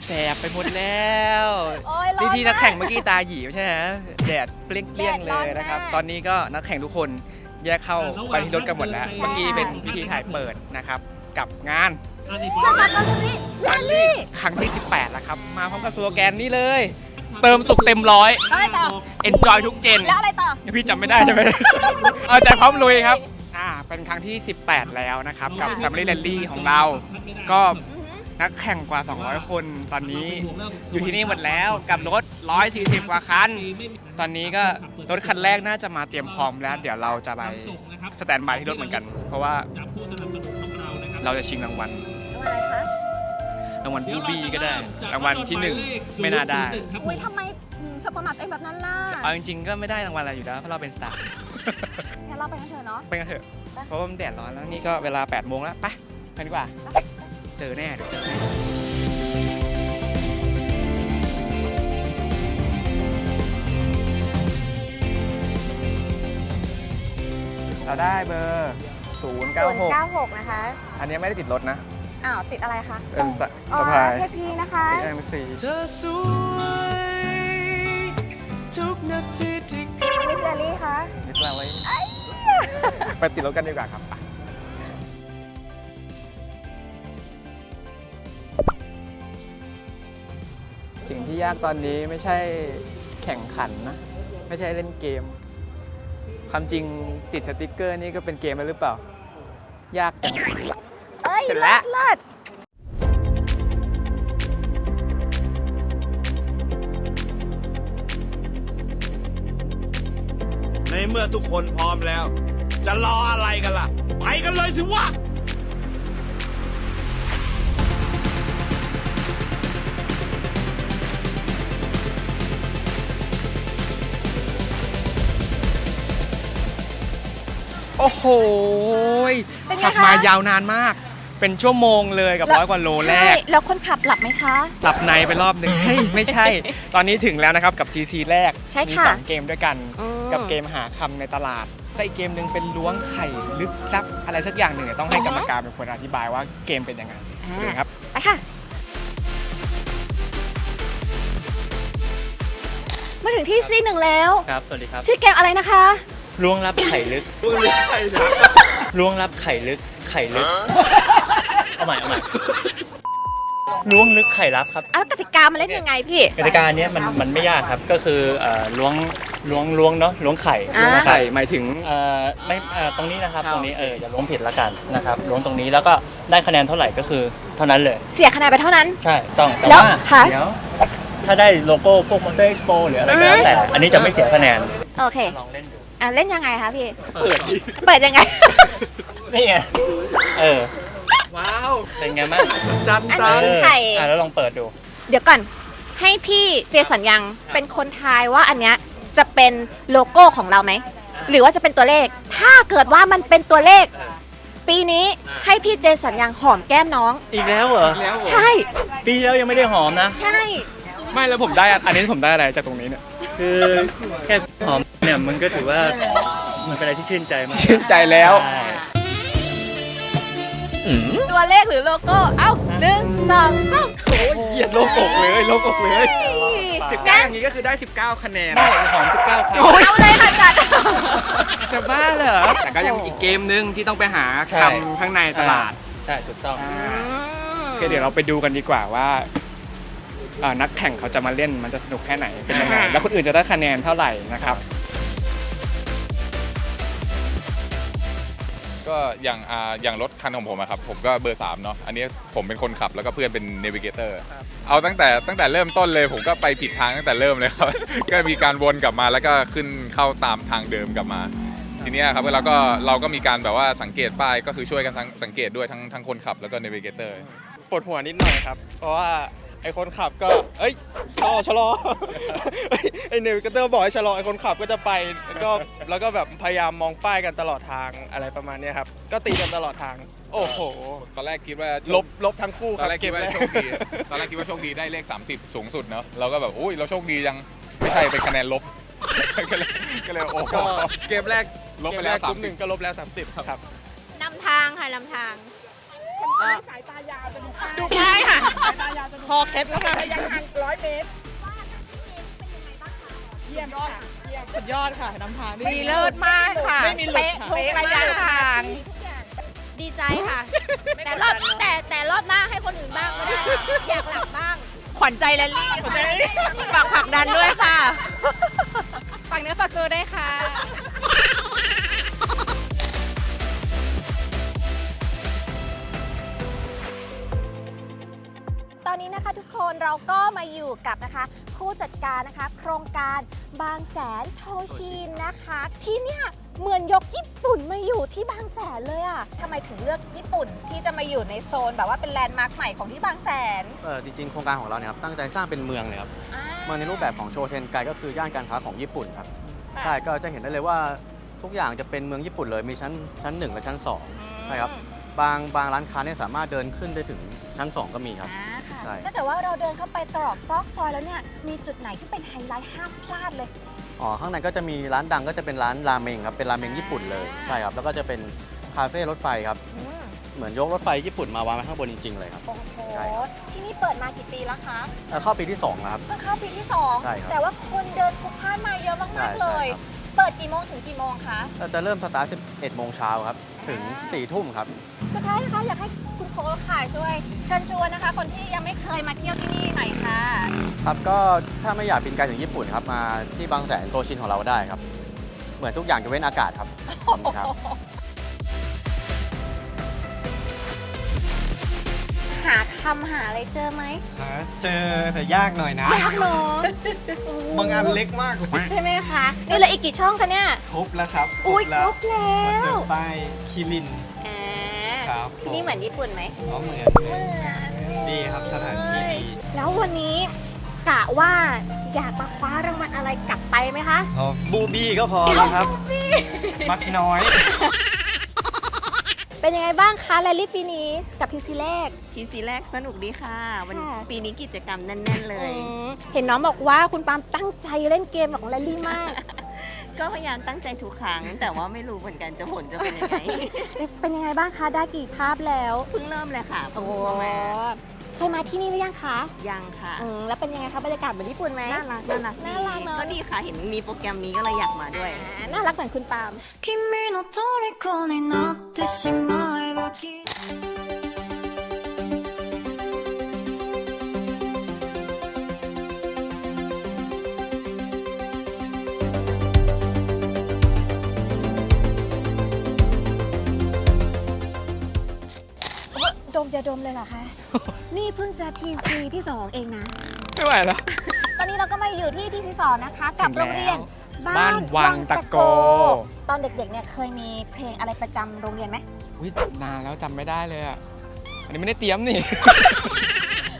ยังโอ้ยแสบไปหมดแล้วโอ้ยร้อนนี่ที่นักแข่งมาเมื่อกี้ตาหยีไม่ใช่ฮะแดดเปรี้ยงแดดๆเลร้อนยนะครับมาก ตอนนี้ก็นักแข่งทุกคนแยกเข้าไปที่รถกันหมดแล้วใช่เมื่อกี้เป็นพิธีถ่ายเปิดนะครับ กับงานสตาร์ทกันนี่แรลลี่ครั้งที่ 18 แล้วครับ มาพร้อมกับสโลแกนนี้เลย เติมสุขเต็มร้อยอะไรต่อ enjoy ทุกเจน แล้วอะไรต่อ พี่จำไม่ได้ใช่ไหม เอาใจพร้อมลุยครับ อ่า เป็นครั้งที่ 18 แล้วนะครับ กับ Family Rally ของเรา ก็ นักแข่งกว่า 200 คน ตอนนี้อยู่ที่นี่หมดแล้วกับรถ 140 กว่าคัน ตอนนี้ก็รถคันแรกน่าจะมาเตรียมพร้อมแล้ว เดี๋ยวเราจะไปสแตนบายที่รถเหมือนกัน เพราะว่าเราจะชิงรางวัลอะไรคะรางวัลบูบี้ก็ได้รางวัลที่หนึ่งไม่น่าได้อุ้ยทำไมอืมสปอร์มัตเองแบบนั้นล่ะเอาจริงๆก็ไม่ได้รางวัลอะไรอยู่แล้วเพราะเราเป็นสตาร์งั้นเราไปกันเถอะเนาะไปกันเถอะเพราะว่ามันแดดร้อนแล้วนี่ก็เวลา8โมงแล้วไปไปดีกว่า เจอแน่เดี๋ยวเจอแน่เราได้เบอร์096 096 นะคะ อันนี้ไม่ได้ติดรถนะ อ้าว ติดอะไรคะเป็นสะอ๋อสะพาย เทพีนะคะเป็น MC เธอสวยทุกนาทีที่มิสเดลี่คะ นิดละไว้ ไปติดรถกันดีกว่าครับไป สิ่งที่ยากตอนนี้ไม่ใช่แข่งขันนะ ไม่ใช่เล่นเกม ความจริงติดสติกเกอร์นี่ก็เป็นเกมแล้วหรือเปล่า ยากจังเอ้ยเสร็จแล้วเลิศในเมื่อทุกคนพร้อมแล้ว จะรออะไรกันล่ะ ไปกันเลยสิวะ โอ้โหเป็นไงขับคะมายาวนานมาก เป็นชั่วโมงเลยกับร้อยกว่าโลแรก ใช่แล้วคนขับหลับไหมคะ หลับในไปรอบหนึ่ง เฮ้ยไม่ใช่ ตอนนี้ถึงแล้วนะครับกับ TC แรก ใช่มีค่ะสองเกมด้วยกัน อืม กับเกมหาคำในตลาดก็อีกเกมหนึ่งเป็นล้วงไข่ลึกลับอะไรสักอย่างหนึ่งต้องให้กรรมการเป็นคนอธิบายว่าเกมเป็นยังไงดูครับ ไปค่ะ มาถึงที่ซีหนึ่งแล้ว ครับ สวัสดีครับ ชื่อเกมอะไรนะคะ ล้วงลับไข่ลึกล้วงลับไข่ลึก ไข่ลึก เอาใหม่เอาใหม่ล้วงลึกไข่ลับครับอ้าวกติกามันเล่นยังไงพี่ กติกาเนี้ยมันมันไม่ยากครับ ก็คือเอ่อล้วงล้วงล้วงเนาะล้วงไข่อ่า ล้วงไข่หมายถึง เอ่อไม่เอ่อตรงนี้นะครับ ครับ ตรงนี้เอออย่าล้วงผิดละกันนะครับล้วงตรงนี้แล้วก็ได้คะแนนเท่าไหร่ก็คือเท่านั้นเลย เสียคะแนนไปเท่านั้น ใช่ต้องแต่แล้วว่าค่ะ เดี๋ยวถ้าได้โลโก้พวกมอนเตอร์เอ็กซ์โปหรืออะไรก็แล้วแต่ อันนี้จะไม่เสียคะแนนโอเค ลองเล่นดู อะเล่นยังไงคะพี่ เปิดดิเปิดยังไง นี่ไง เออ ว้าวเป็นไงบ้างสัจจันอันจังนี้เออไข่ อะแล้วลองเปิดดู เดี๋ยวก่อน ให้พี่เจสันยังเป็นคนทายว่าอันเนี้ยจะเป็นโลโก้ของเราไหม หรือว่าจะเป็นตัวเลข ถ้าเกิดว่ามันเป็นตัวเลข ปีนี้ให้พี่เจสันยังหอมแก้มน้อง อีกแล้วเหรอ แล้วเหรอใช่ ปีที่แล้วยังไม่ได้หอมนะ ใช่ ไม่แล้วผมได้อะอันนี้ผมได้อะไรจากตรงนี้เนี่ย คือแค่หอมเนี่ยมันก็ถือว่ามันเป็นอะไรที่ชื่นใจมากชื่นใจแล้วใช่ตัวเลขหรือโลโก้ เอ้าหนึ่งสองสามโอ้ยเหยียดโลกอกเลยโลกอกเลยสิบเก้างั้นอย่างนี้ก็คือได้ 19 คะแนน ไม่หอม19ครั้ง เอาเลยค่ะจัด จะบ้าเหรอ แต่ก็ยังมีอีกเกมนึงที่ต้องไปหาใช่ คำข้างในตลาดใช่ถูกต้องอ่าโอเคเดี๋ยวเราไปดูกันดีกว่าว่า เอ่อนักแข่งเขาจะมาเล่นมันจะสนุกแค่ไหนเป็นยังไงอ่า แล้วคนอื่นจะได้คะแนนเท่าไหร่นะครับ ก็อย่างอ่าอย่างรถคันของผมอะครับผมก็เบอร์3เนาะอันนี้ผมเป็นคนขับแล้วก็เพื่อนเป็นเนวิเกเตอร์เอาตั้งแต่ตั้งแต่เริ่มต้นเลยผมก็ไปผิดทางตั้งแต่เริ่มเลยครับ ก็มีการวนกลับมาแล้วก็ขึ้นเข้าตามทางเดิมกลับมา ทีเนี้ยครับเราก็เราก็มีการแบบว่าสังเกตป้ายก็คือช่วยกันทั้งสังเกตด้วยทั้งทั้งคนขับแล้วก็เนวิเกเตอร์ปวดหัวนิดหน่อยครับ เพราะว่า ไอคนขับก็ เอ้ยชะลอชะลอเอ้ยไอเนวิเกเตอร์บอกให้ชะลอไอคนขับก็จะไปแล้วก็แล้วก็แบบพยายามมองป้ายกันตลอดทางอะไรประมาณเนี้ยครับ ก็ตีกันตลอดทาง โอ้โห ตอนแรกคิดว่าโชลคบลบทั้งคู่ตคอรับนแรกคิดว่าเกมโชคดีตอนแรกคิดว่าโชคดีได้เลข 30 สูงสุดเนาะเราก็แบบอุ้ยเราโชคดีจังไม่ใช่เป็นคะแนนลบ ก็เลยก็เลยโอ้โห ก็เกมแรกลบไปแล้วเกมรกกลุ่ม30หนึ่งก็ลบแล้ว 30 ครับ นำทางค่ะนำทาง เดูป้ายค่ะคอเคล็ดแล้วค่ะสุดยอดค่ะนำทางดีเลิศมากค่ะไม่มีหลุดค่ะ ทุกระยะทาง ดีใจค่ะ แต่รอบแต่แต่รอบหน้าให้คนอื่นบ้างก็ได้ค่ะอยากหลับบ้าง ขวัญใจแรลลี่ฝากผลักดันด้วยค่ะ ฝากเนื้อฝากตัวด้วยค่ะ ตอนนี้นะคะทุกคนเราก็มาอยู่กับนะคะผู้จัดการนะคะ โครงการบางแสนโทชินนะคะ ที่เนี่ยเหมือนยกญี่ปุ่นมาอยู่ที่บางแสนเลยอะทำไมถึงเลือกญี่ปุ่นที่จะมาอยู่ในโซนแบบว่าเป็นแลนด์มาร์คใหม่ของที่บางแสนเออจริงๆ โครงการของเราเนี่ยครับตั้งใจสร้างเป็นเมืองเลยครับเมืองในรูปแบบของโชเทนไกก็คือย่านการค้าของญี่ปุ่นครับค่ะ ใช่ก็จะเห็นได้เลยว่าทุกอย่างจะเป็นเมืองญี่ปุ่นเลยมีชั้นชั้น1และชั้น2ใช่ครับ บางบางร้านค้าเนี่ยสามารถเดินขึ้นได้ถึงชั้น2ก็มีครับ อ่าค่ะ ใช่ ถ้าเกิดว่าเราเดินเข้าไปตรอกซอกซอยแล้วเนี่ย มีจุดไหนที่เป็นไฮไลท์ห้ามพลาดเลย อ๋อข้างในก็จะมีร้านดังก็จะเป็นร้านราเมงครับเป็นราเมงญี่ปุ่นเลยใช่ครับแล้วก็จะเป็นคาเฟ่รถไฟครับอืมเหมือนยกรถไฟญี่ปุ่นมาวางไว้ข้างบนจริงๆเลยครับ โอ้โหใช่ครับ ที่นี่เปิดมากี่ปีแล้วคะเอ่อเข้าปีที่2แล้วครับ เพิ่งเข้าปีที่ใช่ครับ2แต่ว่าคนเดินพลุกพล่านมาเยอะใช่มากๆเลย ใช่ครับ เปิดกี่โมงถึงกี่โมงคะ เราจะเริ่มสตาร์ท11โมงเช้าครับถึง4ทุ่มครับ สุดท้ายนะคะอยากให้คุณ โค้ชค่ะช่วยเชิญชวนนะคะ คนที่ยังไม่เคยมาเที่ยวที่นี่หน่อยค่ะ ครับก็ถ้าไม่อยากบินไกลถึงญี่ปุ่นครับมาที่บางแสนโตชินของเราได้ครับ เหมือนทุกอย่างจะเว้นอากาศครับครับ หาคำหาอะไรเจอไหมหาเจอแต่ยากหน่อยนะ ยากเนาะบางอันเล็กมากเลยใช่ไหมคะนี่เหลืออีกกี่ช่องคะเนี่ย ครบแล้วครับอุ้ยคแล้รวบแล้วเจอป้ายคิริน อ่า ครับที่นี่เหมือนญี่ปุ่นไหมอ๋อเหมือนเหมือนดีครับสถานที่ดีแล้ววันนี้กะว่าอยากมาคว้ารางวัลอะไรกลับไปไหมคะอ๋อบูบี้ก็พอแล้วครับมักน้อย เป็นยังไงบ้างคะแรลลี่ปีนี้กับทีซีแรก ทีซีแรกสนุกดีค่ะ วันค่ะ ปีนี้กิจกรรมแน่น ๆ เลยอืมเห็นน้องบอกว่าคุณปาล์มตั้งใจเล่นเกมของแรลลี่มาก ก็พยายามตั้งใจทุกครั้ง แต่ว่าไม่รู้เหมือนกันจะผลจะเป็นยังไง เป็นยังไงบ้างคะได้กี่ภาพแล้วเพิ่งเริ่มเลยค่ะโอ้เพิ่งมาเคยมาที่นี่หรือยังคะยังค่ะอืมแล้วเป็นยังไงคะบรรยากาศเหมือนญี่ปุ่นไหมน่ารักน่ารักน่ารักเนอะก็ดีค่ะเห็นมีโปรแกรมนี้ก็เลยอยากมาด้วยอ่าน่ารักเหมือนคุณปาล์ม มจะดมเลยเหรอคะ นี่เพิ่งจะทีซีที่สองเองนะ ไม่ไหวแล้ว ตอนนี้เราก็มาอยู่ที่ที่ที่สองนะคะ กับถึโรงงแล้วเรียนบ้านวังตะโก ตอนเด็กๆเนี่ยเคยมีเพลงอะไรประจำโรงเรียนไหมอุ๊ยนานแล้วจำไม่ได้เลยอะ อันนี้ไม่ได้เตรียมนี่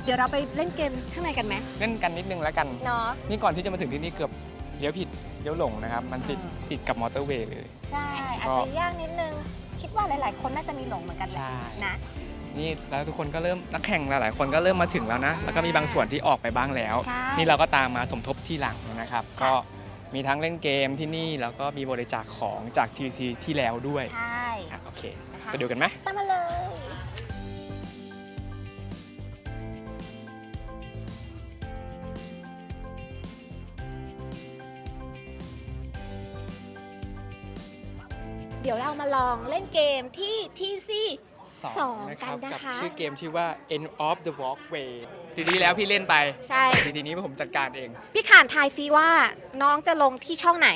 เดี๋ยวเราไปเล่นเกมข้างในกันไหมเล่นกันนิดนึงแล้วกัน เนาะ นี่ก่อนที่จะมาถึงที่นี่เกือบเลี้ยวผิดเลี้ยวหลงนะครับ มันติดอ่าติดกับมอเตอร์เวย์เลย ใช่ อาจจะยากนิดนึง คิดว่าหลายๆ คนน่าจะมีหลงเหมือนกันแหละใช่ นะ นี่แล้วทุกคนก็เริ่มนักแข่งหลายๆ คนก็เริ่มมาถึงแล้วนะ แล้วก็มีบางส่วนที่ออกไปบ้างแล้ว ใช่ นี่เราก็ตามมาสมทบที่หลังนะครับ ก็มีทั้งเล่นเกมที่นี่แล้วก็มีบริจาคของจาก TC ที่แล้วด้วยใช่อะโอเคนะคะไปดูกันไหม ตามมาเลย เดี๋ยวเรามาลองเล่นเกมที่ TC สองกันนะกัคะชื่อเกมชื่อว่า End of the Walkway ทีนี้แล้วพี่เล่นไปใช่ทีทีนี้ผมจัดการเอง พี่ขานทายซิว่าน้องจะลงที่ช่องไหน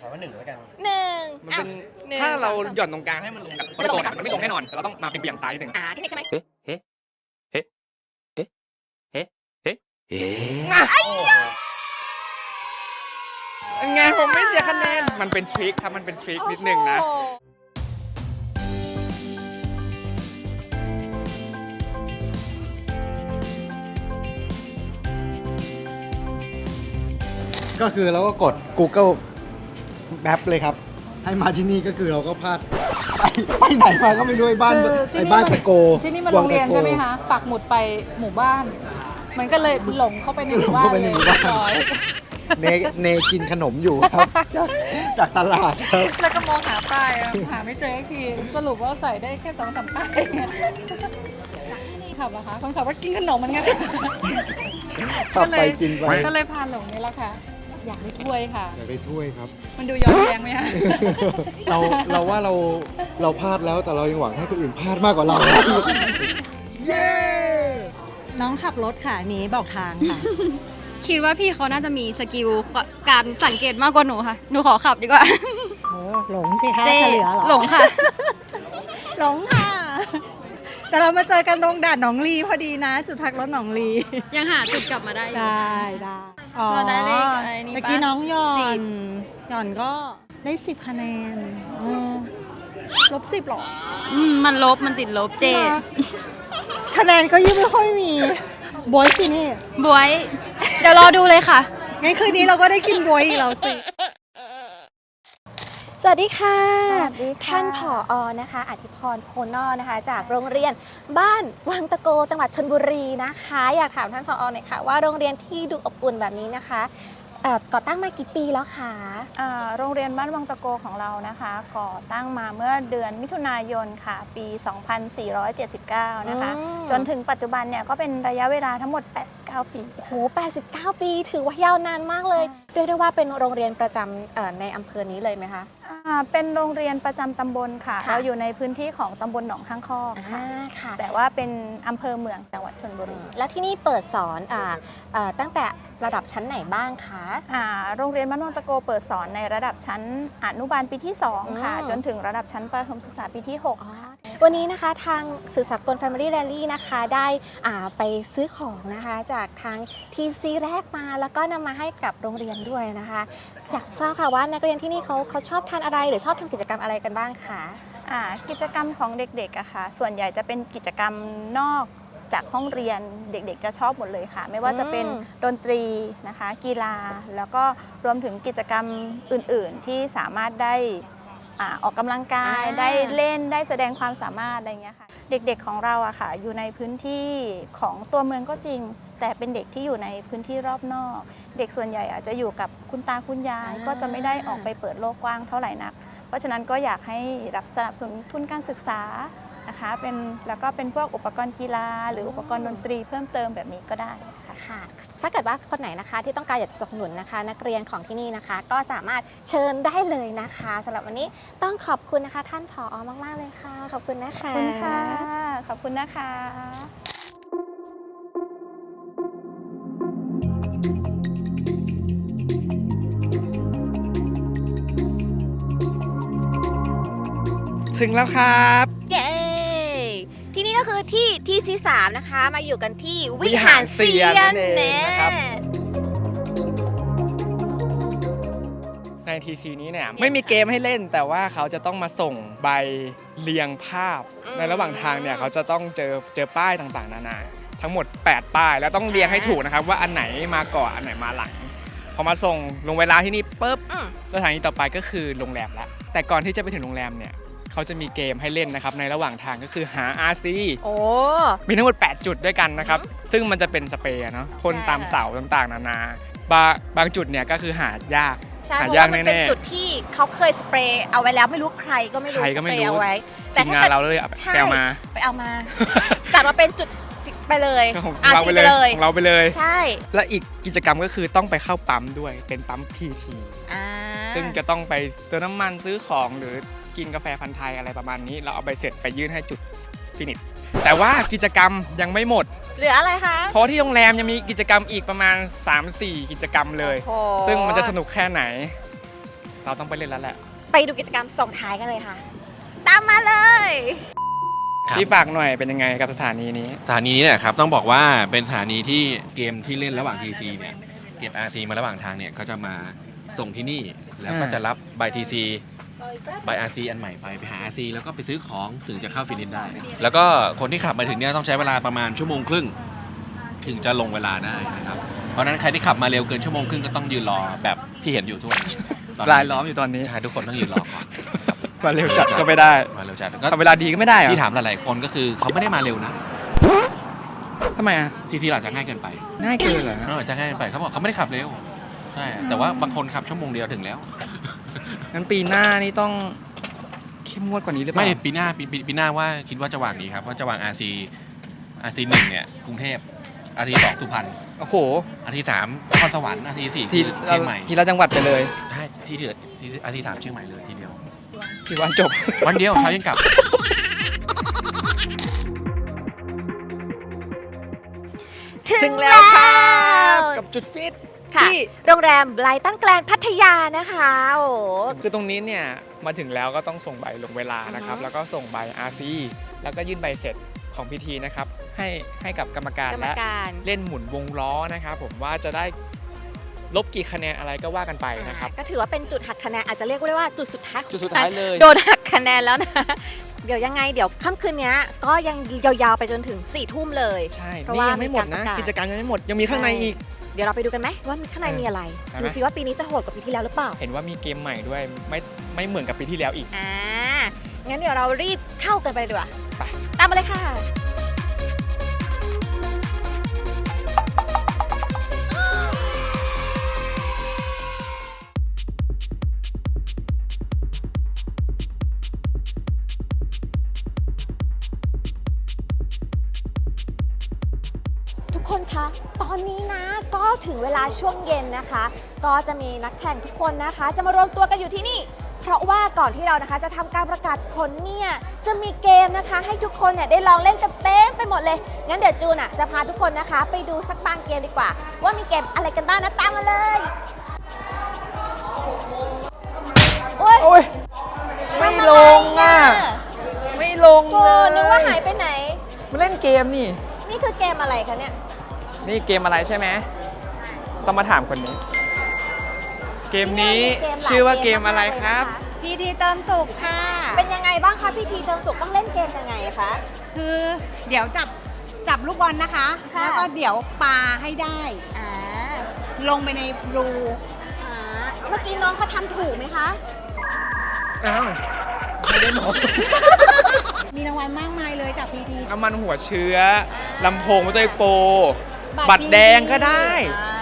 ขอว่าหนึ่งแล้วกัน หนึ่งมันเป็นอะหนึ่งถ้าเราสองสามหย่อนตรงกลางให้มันลงกับมันไม่ลงอะมันไม่ลงแน่นอนแต่เราต้องมาเป็นเบี่ยงซ้ายนิดหนึ่งอ่าที่นี่ใช่ไหม ไงผมไม่เสียคะแนน มันเป็นทริคครับมันเป็นทริคนิดหนึ่งนะ โอ้โห ก็คือเราก็กด Google Map เลยครับ ให้มาที่นี่ก็คือเราก็พลาดไปไปไหนมาก็ไม่รู้ไอ้บ้านคือที่ไอ้นี่บ้านมันตะโกที่นี่มันโรงเรียนวังตะโกใช่ไหมคะปักหมุดไปหมู่บ้าน มันก็เลยหลงเข้าไปในหมู่บ้านหลงเข้าไปเลในยหมู่บ้านเรียบร้อย เนเนกินขนมอยู่ครับ จากจากตลาดครับ แล้วก็มองหาป้ายอะหาไม่เจอสักทีสรุปว่าใส่ได้แค่สองสามป้ายขับอะคะคนขับก็กินขนมเหมือนกันขับไปกินไป ก็เลยพาหลงนี่แหละค่ะ อยากได้ถ้วยค่ะ อยากได้ถ้วยครับ มันดูย้อนแย้งไหมคะ เราเราว่าเราเราพลาดแล้วแต่เรายังหวังให้คนอื่นพลาดมากกว่าเรา เย้ น้องขับรถค่ะหนี้บอกทางค่ะ คิดว่าพี่เขาน่าจะมีสกิลการสังเกตมากกว่าหนูค่ะ หนูขอขับดีกว่า โอ้หลงสิคะเจ๊เฉลือเหรอหลงค่ะ หลงค่ะ แต่เรามาเจอกันตรงด่านหนองลีพอดีนะ จุดพักรถหนองลี ยังหาจุดกลับมาได้อยู่ ได้ได้ อ๋อเราได้เลขอะไรนี่ปะเมื่อกี้น้องหย่อสินบ หย่อนก็ได้สิบคะแนนเออลบสิบหรออืมมันลบมันติดลบเจนะคะแนนก็ยิ่งไม่ค่อยมีบวยสินี่ บวย เดี๋ยวรอดูเลยค่ะ งั้นคืนนี้เราก็ได้กินบวยอีกแล้วสิ สวัสดีค่ะ สวัสดีค่ะ ท่านผออนะคะอธิพรโพนอนะคะ จากโรงเรียนบ้านวังตะโกจังหวัดชลบุรีนะคะ อยากถามท่านผออหน่อยค่ะ ว่าโรงเรียนที่ดูอบอุ่นแบบนี้นะคะเอ่อก่อตั้งมากี่ปีแล้วคะ อ่าโรงเรียนบ้านวังตะโกของเรานะคะ ก่อตั้งมาเมื่อเดือนมิถุนายนค่ะ ปี 2479 นะคะ อืม จนถึงปัจจุบันเนี่ยก็เป็นระยะเวลาทั้งหมด 89 ปี โอ้โห 89 ปี ถือว่ายาวนานมากเลย เรียกได้ว่าเป็นโรงเรียนประจำเอ่อในอำเภอนี้เลยไหมคะ อ่าเป็นโรงเรียนประจำตำบลค่ะ ค่ะ เราอยู่ในพื้นที่ของตำบลหนองข้างคอกค่ะอ่าค่ะ แต่ว่าเป็นอำเภอเมืองจังหวัดชลบุรีแล้วที่นี่เปิดสอนอาเอ่อตั้งแต่ระดับชั้นไหนบ้างคะ อ่าโรงเรียนบ้านวังตะโกเปิดสอนในระดับชั้นอนุบาลปีที่ 2 ค่ะ อืม จนถึงระดับชั้นประถมศึกษาปีที่ 6 ค่ะ วันนี้นะคะทางสื่อสากล Family Rally นะคะได้อ่าไปซื้อของนะคะจากทาง TC แรกมา แล้วก็นำมาให้กับโรงเรียนด้วยนะคะ อยากทราบค่ะว่านักเรียนที่นี่เขาเขาชอบทานอะไร หรือชอบทำกิจกรรมอะไรกันบ้างคะอ่ากิจกรรมของเด็กๆอะค่ะ ส่วนใหญ่จะเป็นกิจกรรมนอกจากห้องเรียนเด็กๆจะชอบหมดเลยค่ะ ไม่ว่าจะเป็นอืมดนตรีนะคะ กีฬา แล้วก็รวมถึงกิจกรรมอื่นๆ ที่สามารถได้ อ่าออกกำลังกายอ่าได้เล่นได้แสดงความสามารถอะไรเงี้ยค่ะ เด็กๆของเราอะค่ะ อยู่ในพื้นที่ของตัวเมืองก็จริง แต่เป็นเด็กที่อยู่ในพื้นที่รอบนอก เด็กส่วนใหญ่อาจจะอยู่กับคุณตาคุณยายก็จะไม่ได้ออกไปเปิดโลกกว้างเท่าไหร่นัก เพราะฉะนั้นก็อยากให้รับสนับสนุนทุนการศึกษานะคะเป็นแล้วก็เป็นพวกอุปกรณ์กีฬา หรืออุปกรณ์ดนตรีเพิ่มเติมแบบนี้ก็ได้ ค่ะค่ะ ถ้าเกิดว่าคนไหนนะคะที่ต้องการอยากจะสนับสนุนนะคะ นักเรียนของที่นี่นะคะ ก็สามารถเชิญได้เลยนะคะสำหรับวันนี้ต้องขอบคุณนะคะ ท่านผอมาก ๆ เลยค่ะ ขอบคุณนะขอบคะคุณค่ะ ขอบคุณนะคะถึงแล้วครับเย้ ที่นี่ก็คือที่ที่ที่สามนะคะ มาอยู่กันที่วิวิหาหารรเซีเซียยนนนั่นเองแน่นะครับ ในทีซีนี้เนี่ยไม่มีเกมให้เล่น แต่ว่าเขาจะต้องมาส่งใบเรียงภาพในระหว่างทางเนี่ยเขาจะต้องเจอเจอป้ายต่างๆ นานา ทั้งหมด 8 ป้ายแล้วต้องเรียงให้ถูกนะครับว่าอันไหนมาก่อนอันไหนมาหลังพอมาส่งลงเวลาที่นี่ปุ๊บ อืม สถานีต่อไปก็คือโรงแรมแล้วแต่ก่อนที่จะไปถึงโรงแรมเนี่ย เขาจะมีเกมให้เล่นนะครับในระหว่างทางก็คือหา RC โอ้ มีทั้งหมด 8 จุดด้วยกันนะครับ ซึ่งมันจะเป็นสเปรย์อะเนาะพ่นใช่ตามเสาต่างๆ นานา บาบางจุดเนี่ยก็คือหายาก ใช่หาเพราะยากว่ามันเป็นแน่จุดที่เขาเคยสเปรย์เอาไว้แล้วไม่รู้ใครก็ไม่ๆรู้ใครสก็เปไม่รย์รู้ เอาไว้ทีมงานเราเลยเอาใช่ไปเอามา ไปเอามา จัดมาเป็นจุดไปเลยของอาเราซีไปไปเลยเลยของเราไปเลย ใช่และอีกกิจกรรมก็คือต้องไปเข้าปั๊มด้วยเป็นปั๊ม PT อ่าซึ่งจะต้องไปเติมน้ำมันซื้อของหรือ กินกาแฟพันธ์ไทยอะไรประมาณนี้ เราเอาไปเสร็จไปยื่นให้จุดฟินิชแต่ว่ากิจกรรมยังไม่หมด เหลืออะไรคะ เพราะที่โรงแรมยังมีกิจกรรมอีกประมาณ 3-4 กิจกรรมเลย โอ้โห ซึ่งมันจะสนุกแค่ไหน เราต้องไปเล่นแล้วแหละ ไปดูกิจกรรมส่งท้ายกันเลยค่ะ ตามมาเลยพี่ฝากหน่อยเป็นยังไงกับสถานีนี้ สถานีนี้เนี่ยครับต้องบอกว่าเป็นสถานีที่เกมที่เล่นระหว่าง TC เนี่ยเก็บ RC มาระหว่างทางเนี่ยก็จะมาส่งที่นี่แล้วก็อ่า จะรับใบ TC ใบ RC อันใหม่ไปไปหา RC แล้วก็ไปซื้อของถึงจะเข้าฟินิชได้ แล้วก็คนที่ขับมาถึงเนี่ยต้องใช้เวลาประมาณชั่วโมงครึ่ง ถึงจะลงเวลาได้นะครับ เพราะฉะนั้นใครที่ขับมาเร็วเกินชั่วโมงครึ่งก็ต้องยืนรอแบบที่เห็นอยู่ทุกวันนี้ตอนนี้รายล้อมอยู่ตอนนี้ใช่ทุกคนต้องยืนรอก่อนมาเร็วจัดก็ไม่ได้มาเร็วจัดทำเวลาดีก็ไม่ได้เหรอที่ถามหลายๆคนก็คือเขาไม่ได้มาเร็วนะทำไมอะทีทีหลังจะง่ายเกินไปง่ายเกินเหรอเออจะง่ายเกินไปเขาบอกเขาไม่ได้ขับเร็วใช่แต่ว่าบางคนขับชั่วโมงเดียวถึงแล้ว งั้นปีหน้านี่ต้องเข้มงวดกว่านี้หรือเปไม่ล่าปีหน้าปีปีปีหน้าว่าคิดว่าจะวางนี้ครับว่าจะวาง RC อาทีหนึ่งเนี่ยกรุงเทพอาทีสองสุพรรณ โอ้โหอาทีสามนครสวรรค์อาทีสี่ทีคือเชียงใหม่ทีละจังหวัดไปเลยใช่ที่เดือดที่อาทีสามเชียงใหม่เลยทีเดียว กี่วันจบ วันเดียวเช้าเย็นกลับ ถึงแล้วค่ะกับจุดฟิต ค่ะ ที่โรงแรมไบรตันแกลนพัทยานะคะ โอ้โห คือตรงนี้เนี่ยมาถึงแล้วก็ต้องส่งใบลงเวลานะครับ อือฮึ แล้วก็ส่งใบ RC แล้วก็ยื่นใบเสร็จของพิธีนะครับ ให้ให้กับกรรมการกรรมและการ เล่นหมุนวงล้อนะครับผมว่าจะได้ลบกี่คะแนนอะไรก็ว่ากันไปนะครับ ก็ถือว่าเป็นจุดหักคะแนนอาจจะเรียกได้ว่าจุดสุดท้ายของจุดสุดท้ายเลย โดนหักคะแนนแล้วนะ เดี๋ยวยังไงเดี๋ยวค่ำคืนนี้ก็ยังยาวๆไปจนถึง4ี่ทุ่มเลย ใช่ เพราะนี่ว่ายังไม่หมดนะารประาศ กิจกรรมยังไม่หมด ยังมีข้างในอีก เดี๋ยวเราไปดูกันไหมว่าข้างในมีอะไรไปไหมดูซิว่าปีนี้จะโหดกว่าปีที่แล้วหรือเปล่าเห็นว่ามีเกมใหม่ด้วยไม่ไม่เหมือนกับปีที่แล้วอีก อ่างั้นเดี๋ยวเรารีบเข้ากันไปเลยดีกว่าตามมาเลยค่ะ ถึงเวลาช่วงเย็นนะคะ ก็จะมีนักแข่งทุกคนนะคะ จะมารวมตัวกันอยู่ที่นี่ เพราะว่าก่อนที่เรานะคะจะทำการประกาศผลเนี่ยจะมีเกมนะคะ ให้ทุกคนเนี่ยได้ลองเล่นกันเต็มไปหมดเลย งั้นเดี๋ยวจูนอะจะพาทุกคนนะคะ ไปดูสักบางเกมดีกว่า ว่ามีเกมอะไรกันบ้างนะตามมาเลยโอ้ยไม่ลงอะ ไม่ลงโอ้เลยนึกว่าหายไปไหน มาเล่นเกมนี่ นี่คือเกมอะไรคะเนี่ย นี่เกมอะไรใช่ไหม ต้องมาถามคนนี้ เกมนี้เกมหลายชื่อว่าเกมอะไรครับ พีทีเติมสุขค่ะ เป็นยังไงบ้างคะพี่ทีเติมสุขต้องเล่นเกมยังไงคะ คือเดี๋ยวจับจับลูกบอลนะคะ ค่ะ แล้วก็เดี๋ยวปาให้ได้ อ่าลงไปในรูอ่าเมื่อกี้น้องเขาทำถูกไหมคะ อ้าวไม่ได้หมอมีรางวัลมากมายเลยจากพีที น้ำมันหัวเชื้อลำโพงมอเตอร์โปรบัตรแดงก็ได้ อ่าโห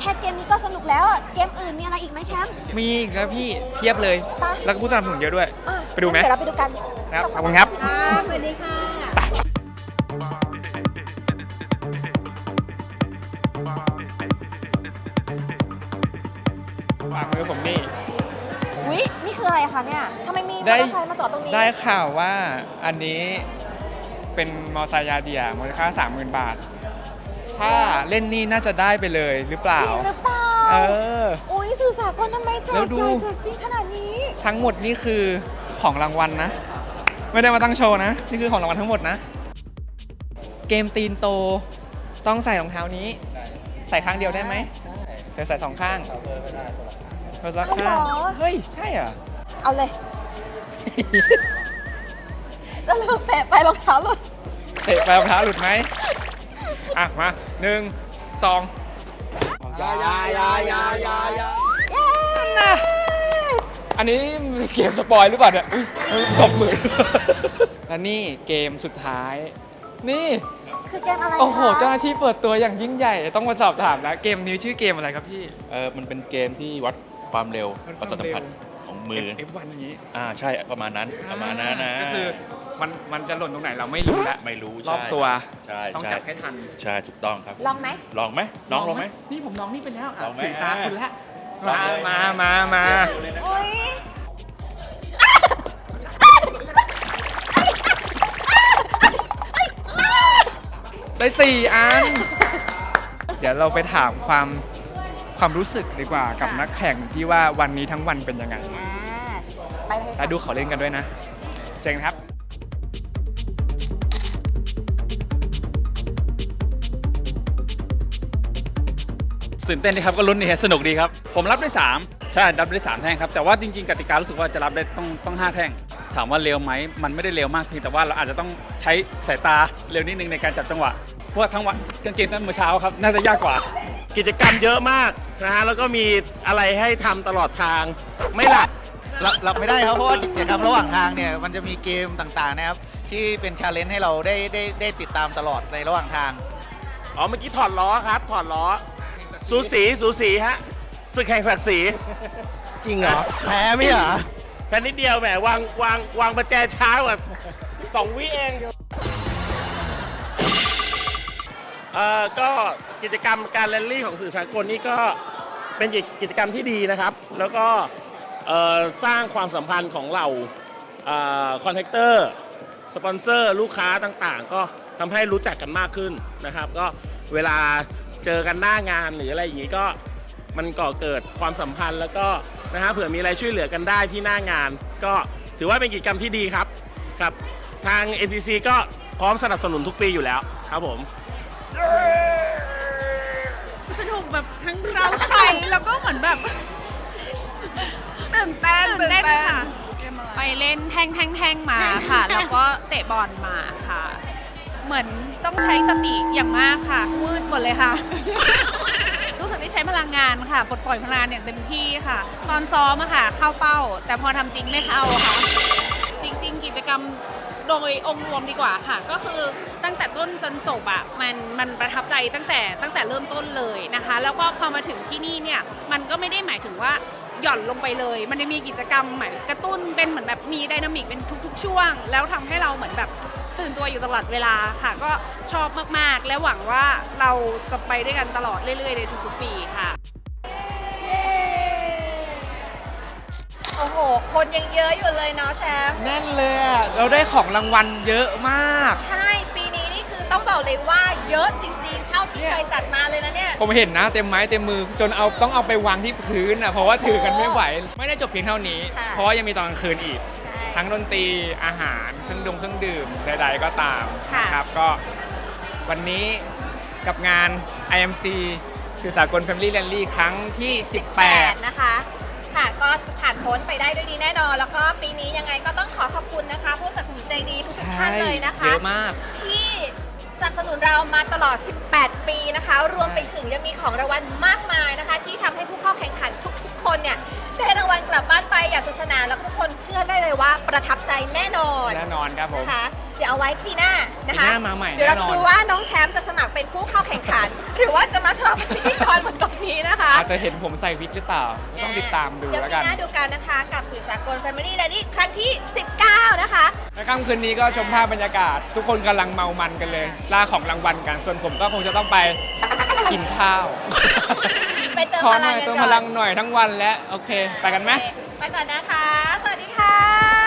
แค่เกมนี้ก็สนุกแล้วอะเกมอื่นมีอะไรอีกไหมแชมป์มีอีกแล้วพี่เพียบเลยไปแล้วก็ผู้สนับสนุนเยอะด้วย อะไปดูไหม งั้นเดี๋ยวเราไปดูกัน ครับขอบคุณครับ ค่ะสวัสดีค่ะ วางมือผมนี่วินี่คืออะไรคะเนี่ยทำไมมีมอได้เตอร์ไซค์มาจอดตรงนี้ ได้ข่าวว่าอันนี้เป็นมอไซค์ยาเดียมูลค่า 30,000 บาท ถ้าเล่นนี่น่าจะได้ไปเลยหรือเปล่า จริงหรือเปล่าเออ อุ้ยสื่อสารคนทำไมแจแล้กวดู ใหญ่แจกจริงขนาดนี้ ทั้งหมดนี่คือของรางวัลนะ ไม่ได้มาตั้งโชว์นะ นี่คือของรางวัลทั้งหมดนะ เกมตีนโตต้องใส่รองเท้านี้ ใส่ข้างเดียวได้ไหมเดี๋ยวใส่สองข้างเพื่อสักข้างเอาเหรอ เฮ้ย ใช่เหรอะ เอาเลย จะลืมเตะไปรองเท้าหลุดเตะไปรองเท้าหลุดไหม อะ มาหนึ่งสองยายายายายายาอันนี้เกมสปอยหรือเปล่าเนี่ยตบมือ และนี่เกมสุดท้าย นี่คือเกมอะไรโอ้โหเจ้าหน้าที่เปิดตัวอย่างยิ่งใหญ่ ต้องมาสอบถามแล้วเกมนี้ชื่อเกมอะไรครับพี่ เออมันเป็นเกมที่วัดความเร็วประสาทสัมผัสของมือ F1 อย่างนี้ อ่าใช่ประมาณนั้นประมาณนั้นนะก็คือ มันมันจะหล่นตรงไหนเราไม่รู้แล้วไม่รู้รอบใช่ตัวใช่ต้องใช่จับให้ทันใช่ถูกต้องครับลองไหม ลองไหมน้องลองไหม นี่ผมน้องนี่ไปแล้วอะลองไหมถึงตาคุณแล้วลองมาเลย มามามาอุ้ยได้สี่อัน เดี๋ยวเราไปถามความความรู้สึกดีกว่ากับนักแข่งที่ว่าวันนี้ทั้งวันเป็นยังไงอ่าไปเลยแล้วดูเขาเล่นกันด้วยนะ เจงครับ ตื่นเต้นดีครับก็ลุ้นดีครับสนุกดีครับ ผมรับได้ 3 ใช่รับได้ 3 แท่งครับ แต่ว่าจริงๆกติการู้สึกว่าจะรับได้ต้องต้อง5แท่ง ถามว่าเร็วไหมมันไม่ได้เร็วมากเพียงแต่ว่าเราอาจจะต้องใช้สายตาเร็วนิดนึงในการจับจังหวะเพราะว่าทั้งวันกางเกงตั้งเมื่อเช้าครับน่าจะยากกว่า กิจกรรมเยอะมากนะฮะแล้วก็มีอะไรให้ทำตลอดทาง ไม่หลับ หลับหลับไม่ได้ครับเพราะว่ากิจกรรมระหว่างทางเนี่ยมันจะมีเกมต่างๆนะครับ ที่เป็นชาเลนจ์ให้เราได้ได้ได้ติดตามตลอดในระหว่างทาง อ๋อเมื่อกี้ถอดล้อครับ ถอดล้อ สูสีสูสีฮะศึกแข่งศักดิ์ศรีจริงเหรอ แพ้ไม่เหรอ แค่นิดเดียวแหมวางวางวางประแจช้ากว่าสองวิเองเอ่อก็กิจกรรมการแรลลี่ของสื่อสากลนี่ก็เป็นกิจกรรมที่ดีนะครับ แล้วก็เอ่อสร้างความสัมพันธ์ของเราคอนแทคเตอร์สปอนเซอร์ ลูกค้าต่างๆ ก็ทำให้รู้จักกันมากขึ้นนะครับ ก็เวลา เจอกันหน้างานหรืออะไรอย่างนี้ก็มันก่อเกิดความสัมพันธ์แล้วก็นะฮะเผื่อมีอะไรช่วยเหลือกันได้ที่หน้างาน ก็ถือว่าเป็นกิจกรรมที่ดีครับครับ ทาง NCC ก็พร้อมสนับสนุนทุกปีอยู่แล้วครับผม สนุกแบบทั้งเราใจแล้วก็เหมือนแบบ ตื่นเต้นตื่นเต้นค่ะ ไปเล่นแท่งแท่งแท่งมาค่ะ แล้วก็เตะบอลมาค่ะ เหมือนต้องใช้สติอย่างมากค่ะมืดหมดเลยค่ะ รู้สึกได้ใช้พลังงานค่ะปลดปล่อยพลังงานอย่างเต็มที่ค่ะ ตอนซ้อมอะค่ะ เข้าเป้า แต่พอทำจริงไม่เข้าค่ะ จริง ๆ กิจกรรมโดยองค์รวมดีกว่าค่ะ ก็คือตั้งแต่ต้นจนจบอะมันมันประทับใจตั้งแต่ตั้งแต่เริ่มต้นเลยนะคะ แล้วก็พอมาถึงที่นี่เนี่ยมันก็ไม่ได้หมายถึงว่าหย่อนลงไปเลย มันจะมีกิจกรรมเหมือนกระตุ้นเป็นเหมือนแบบมีไดนามิกเป็นทุก ๆ ช่วง แล้วทำให้เราเหมือนแบบ ตื่นตัวอยู่ตลอดเวลาค่ะ ก็ชอบมากๆ และหวังว่าเราจะไปด้วยกันตลอดเรื่อยๆ ในทุกๆปีค่ะ โอ้โห คนยังเยอะอยู่เลยเนาะแชมป์ แน่นเลยอะเราได้ของรางวัลเยอะมาก ใช่ ปีนี้นี่คือต้องบอกเลยว่าเยอะจริงๆ เท่าที่เคยจัดมาเลยนะเนี่ย ผมเห็นนะเต็มไม้เต็มมือจนเอาต้องเอาไปวางที่พื้นอะเพราะว่าถือกันไม่ไหว ไม่ได้จบเพียงเท่านี้ ค่ะ เพราะว่ายังมีตอนกลางคืนอีกใช่ ทั้งดนตรีอาหารเครื่องดงเครื่องดื่มใดๆก็ตามค่ะ นะครับก็วันนี้กับงาน IMC สื่อสากล Family Rally ครั้งที่ 18 นะคะ ค่ะก็ผ่านพ้นไปได้ด้วยดีแน่นอน แล้วก็ปีนี้ยังไงก็ต้องขอขอบคุณนะคะ ผู้สนับสนุนใจดีทุกๆท่านเลยนะคะ เยอะมาก ที่สนับสนุนเรามาตลอด 18 ปีนะคะ รวมไปถึงยังมีของรางวัลมากมายนะคะ ที่ทำให้ผู้เข้าแข่งขัน วัลกลับบ้านไปอย่างสนุกสนานแล้วก็ทุกคนเชื่อได้เลยว่าประทับใจแน่นอนแน่นอนครับผม นะคะเดี๋ยวเอาไว้ปีหน้านะคะปีหน้ามาใหม่เดี๋ยวเราจะแน่นอน ดูว่าน้องแชมป์จะสมัครเป็นผู้เข้าแข่งขัน หรือว่าจะมาสมัครเป็นพิธีกรเหมือนตรงนี้นะคะอาจจะเห็นผมใส่วิกหรือเปล่า ต้องติดตามดูเดี๋ยวแล้วปีกัน หน้าดูกันนะคะกับสื่อสากล Family Rally ครั้งที่ 19 นะคะ และค่ำคืนนี้ก็ชมภาพบรรยากาศ ทุกคนกำลังเมามันกันเลย ล่าของรางวัลกัน ส่วนผมก็คงจะต้องไปกินข้าวไปเติมขอพหลัน่งอยกันเติมก่พอนลังหน่อยทั้งวันแล้ว โอเค ไปกันไหม ไปก่อนนะคะ สวัสดีค่ะ